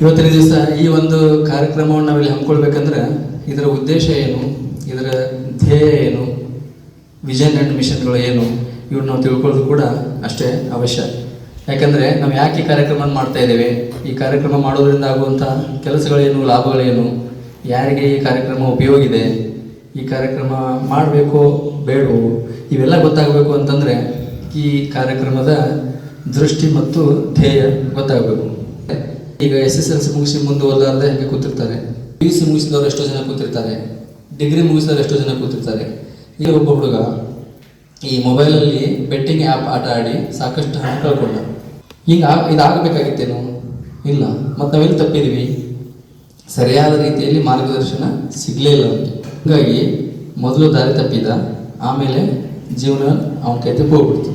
ಇವತ್ತಿನ ದಿವಸ ಈ ಒಂದು ಕಾರ್ಯಕ್ರಮವನ್ನು ನಾವಿಲ್ಲಿ ಹಮ್ಮಿಕೊಳ್ಬೇಕಂದ್ರೆ ಇದರ ಉದ್ದೇಶ ಏನು, ಇದರ ಧ್ಯೇಯ ಏನು ವಿಷನ್ ಆ್ಯಂಡ್ ಮಿಷನ್ಗಳು ಏನು ಇವ್ರು ನಾವು ತಿಳ್ಕೊಳ್ಳೋದು ಕೂಡ ಅಷ್ಟೇ ಅವಶ್ಯ. ಯಾಕಂದರೆ ನಾವು ಯಾಕೆ ಈ ಕಾರ್ಯಕ್ರಮ ಮಾಡ್ತಾ ಇದ್ದೇವೆ? ಈ ಕಾರ್ಯಕ್ರಮ ಮಾಡೋದ್ರಿಂದ ಆಗುವಂಥ ಕೆಲಸಗಳೇನು, ಲಾಭಗಳೇನು? ಯಾರಿಗೆ ಈ ಕಾರ್ಯಕ್ರಮ ಉಪಯೋಗ ಇದೆ ಈ ಕಾರ್ಯಕ್ರಮ ಮಾಡಬೇಕು ಬೇಡವೋ? ಇವೆಲ್ಲ ಗೊತ್ತಾಗಬೇಕು ಅಂತಂದರೆ ಈ ಕಾರ್ಯಕ್ರಮದ ದೃಷ್ಟಿ ಮತ್ತು ಧ್ಯೇಯ ಗೊತ್ತಾಗಬೇಕು. ಈಗ ಎಸ್ ಎಸ್ ಎಲ್ ಸಿ ಮುಗಿಸಿ ಮುಂದೆ ಹೀಗೆ ಕೂತಿರ್ತಾರೆ. ಪಿ ಯು ಸಿ ಮುಗಿಸಿದವರು ಎಷ್ಟೋ ಜನ ಕೂತಿರ್ತಾರೆ. ಡಿಗ್ರಿ ಮುಗಿಸಿದವರು ಎಷ್ಟೋ ಜನ ಕೂತಿರ್ತಾರೆ. ಈಗ ಒಬ್ಬ ಹುಡುಗ ಈ ಮೊಬೈಲಲ್ಲಿ ಬೆಟ್ಟಿಂಗ್ ಆ್ಯಪ್ ಆಟ ಆಡಿ ಸಾಕಷ್ಟು ಹಣ ಕಳ್ಕೊಂಡ. ಈಗ ಇದಾಗಬೇಕಾಗಿತ್ತೇನು ಇಲ್ಲ. ಮತ್ತು ನಾವೆಲ್ಲಿ ತಪ್ಪಿದ್ವಿ? ಸರಿಯಾದ ರೀತಿಯಲ್ಲಿ ಮಾರ್ಗದರ್ಶನ ಸಿಗಲೇ ಇಲ್ಲ. ಹಾಗಾಗಿ ಮೊದಲು ದಾರಿ ತಪ್ಪಿದ. ಆಮೇಲೆ ಜೀವನ ಅವನ ಕೈತೆ ಹೋಗ್ಬಿಡ್ತು.